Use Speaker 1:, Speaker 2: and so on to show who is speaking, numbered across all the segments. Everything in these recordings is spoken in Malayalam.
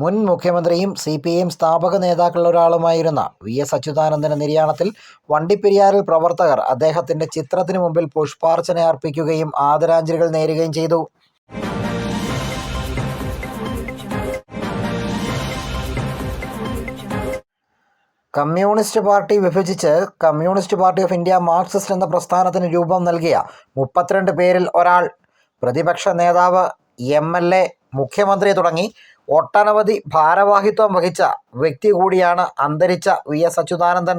Speaker 1: മുൻ മുഖ്യമന്ത്രിയും സി പി എം സ്ഥാപക നേതാക്കളിലൊരാളുമായിരുന്ന വി എസ് അച്യുതാനന്ദന്റെ നിര്യാണത്തിൽ വണ്ടിപ്പെരിയാറിൽ പ്രവർത്തകർ അദ്ദേഹത്തിന്റെ ചിത്രത്തിന് മുമ്പിൽ പുഷ്പാർച്ചന അർപ്പിക്കുകയും ആദരാഞ്ജലികൾ നേരുകയും ചെയ്തു. കമ്മ്യൂണിസ്റ്റ് പാർട്ടി വിഭജിച്ച് communist party of India marxist എന്ന പ്രസ്ഥാനത്തിന് രൂപം നൽകിയ മുപ്പത്തിരണ്ട് പേരിൽ ഒരാൾ. പ്രതിപക്ഷ നേതാവ് എം എൽ എ മുഖ്യമന്ത്രി തുടങ്ങി ഒട്ടനവധി ഭാരവാഹിത്വം വഹിച്ച വ്യക്തി കൂടിയാണ് അന്തരിച്ച വി എസ് അച്യുതാനന്ദൻ.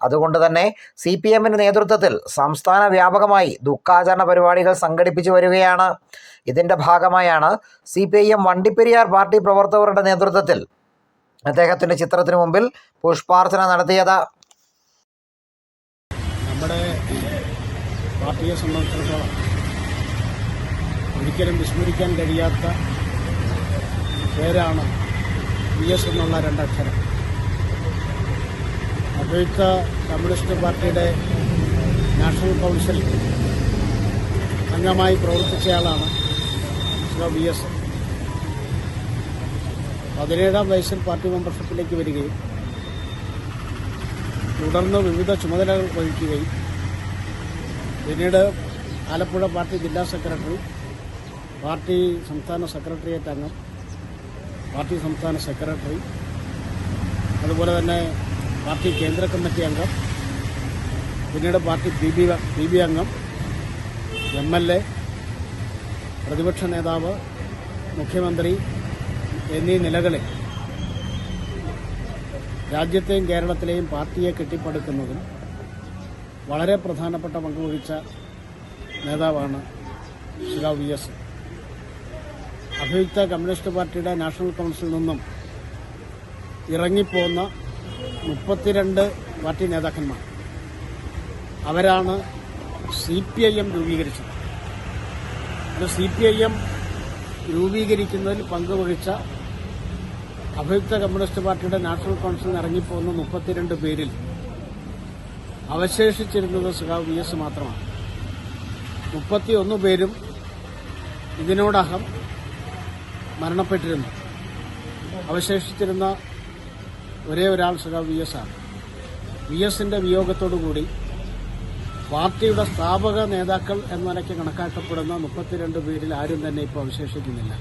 Speaker 1: അതുകൊണ്ട് തന്നെ സി പി എമ്മിന്റെ നേതൃത്വത്തിൽ സംസ്ഥാന വ്യാപകമായി ദുഃഖാചരണ പരിപാടികൾ സംഘടിപ്പിച്ചു വരികയാണ്. ഇതിന്റെ ഭാഗമായാണ് C P I M Vandiperiyar party പ്രവർത്തകരുടെ നേതൃത്വത്തിൽ അദ്ദേഹത്തിന്റെ ചിത്രത്തിന് മുമ്പിൽ പുഷ്പാർച്ചന നടത്തിയത്.
Speaker 2: നമ്മുടെ പാർട്ടിയെ സംബന്ധിച്ചിടത്തോളം ഒരിക്കലും വിസ്മരിക്കാൻ കഴിയാത്ത പേരാണ് വി എസ് എന്നുള്ള രണ്ടക്ഷരം. അദ്വൈത കമ്മ്യൂണിസ്റ്റ് പാർട്ടിയുടെ നാഷണൽ കൗൺസിൽ അംഗമായി പ്രവർത്തിച്ചയാളാണ് വി എസ്. പതിനേഴാം വയസ്സിൽ പാർട്ടി മെമ്പർഷിപ്പിലേക്ക് വരികയും തുടർന്ന് വിവിധ ചുമതലകൾ വഹിക്കുകയും പിന്നീട് ആലപ്പുഴ പാർട്ടി ജില്ലാ സെക്രട്ടറി പാർട്ടി സംസ്ഥാന സെക്രട്ടേറിയറ്റ് അംഗം പാർട്ടി സംസ്ഥാന സെക്രട്ടറി. അതുപോലെ തന്നെ പാർട്ടി കേന്ദ്ര കമ്മിറ്റി അംഗം. പിന്നീട് പാർട്ടി പി ബി ബി അംഗം എം എൽ എ പ്രതിപക്ഷ നേതാവ് മുഖ്യമന്ത്രി എന്നീ നിലകളിൽ രാജ്യത്തെയും കേരളത്തിലെയും പാർട്ടിയെ കെട്ടിപ്പടുക്കുന്നതിൽ വളരെ പ്രധാനപ്പെട്ട പങ്കുവഹിച്ച നേതാവാണ് ശ്രീ വി എസ്. അഭിയുക്ത കമ്മ്യൂണിസ്റ്റ് പാർട്ടിയുടെ നാഷണൽ കൗൺസിലിൽ നിന്നും ഇറങ്ങിപ്പോന്ന മുപ്പത്തിരണ്ട് പാർട്ടി നേതാക്കന്മാർ. അവരാണ് സി പി ഐ എം രൂപീകരിച്ചത്. അത് സി പി ഐ എം രൂപീകരിക്കുന്നതിൽ പങ്കുവഹിച്ച അഭിയുക്ത കമ്മ്യൂണിസ്റ്റ് പാർട്ടിയുടെ നാഷണൽ കൗൺസിലിൽ ഇറങ്ങിപ്പോകുന്ന മുപ്പത്തിരണ്ട് പേരിൽ അവശേഷിച്ചിരുന്നത് സഖാവ് വി എസ് മാത്രമാണ്. മുപ്പത്തിയൊന്ന് പേരും ഇതിനോടകം മരണപ്പെട്ടിരുന്നു. അവശേഷിച്ചിരുന്ന ഒരേ ഒരാൾ ശ്രീ വി എസ് ആണ്. വി എസിന്റെ വിയോഗത്തോടുകൂടി പാർട്ടിയുടെ സ്ഥാപക നേതാക്കൾ എന്ന നിലയ്ക്ക് കണക്കാക്കപ്പെടുന്ന മുപ്പത്തിരണ്ട് പേരിൽ ആരും തന്നെ ഇപ്പോൾ അവശേഷിക്കുന്നില്ല.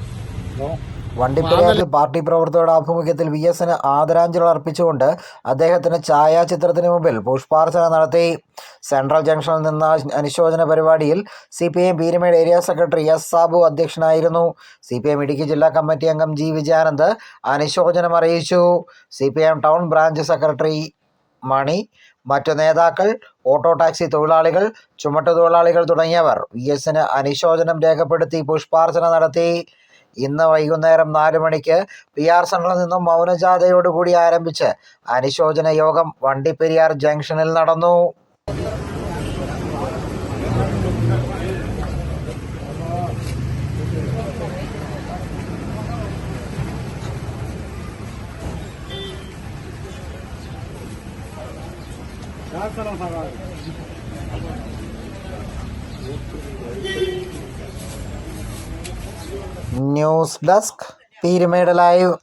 Speaker 1: വണ്ടിപ്പെരിയാറിൽ പാർട്ടി പ്രവർത്തകരുടെ ആഭിമുഖ്യത്തിൽ വി എസിന് ആദരാഞ്ജലികൾ അർപ്പിച്ചുകൊണ്ട് അദ്ദേഹത്തിന് ഛായാചിത്രത്തിന് മുമ്പിൽ പുഷ്പാർച്ചന നടത്തി. സെൻട്രൽ ജംഗ്ഷനിൽ നിന്ന അനുശോചന പരിപാടിയിൽ C P M Peermade area secretary S Sabu അധ്യക്ഷനായിരുന്നു. സി പി എം ഇടുക്കി ജില്ലാ കമ്മിറ്റി അംഗം ജി വിജയാനന്ദ് അനുശോചനം അറിയിച്ചു. C P M town branch secretary Mani മറ്റു നേതാക്കൾ ഓട്ടോ ടാക്സി തൊഴിലാളികൾ ചുമട്ടു തൊഴിലാളികൾ തുടങ്ങിയവർ വി എസിന് അനുശോചനം രേഖപ്പെടുത്തി പുഷ്പാർച്ചന നടത്തി. ഇന്ന് വൈകുന്നേരം നാല് മണിക്ക് പി ആർ സെന്ററിൽ നിന്നും മൗനജാഥയോടുകൂടി ആരംഭിച്ച് അനുശോചന യോഗം വണ്ടിപ്പെരിയാർ ജംഗ്ഷനിൽ നടന്നു. News desk Peermade live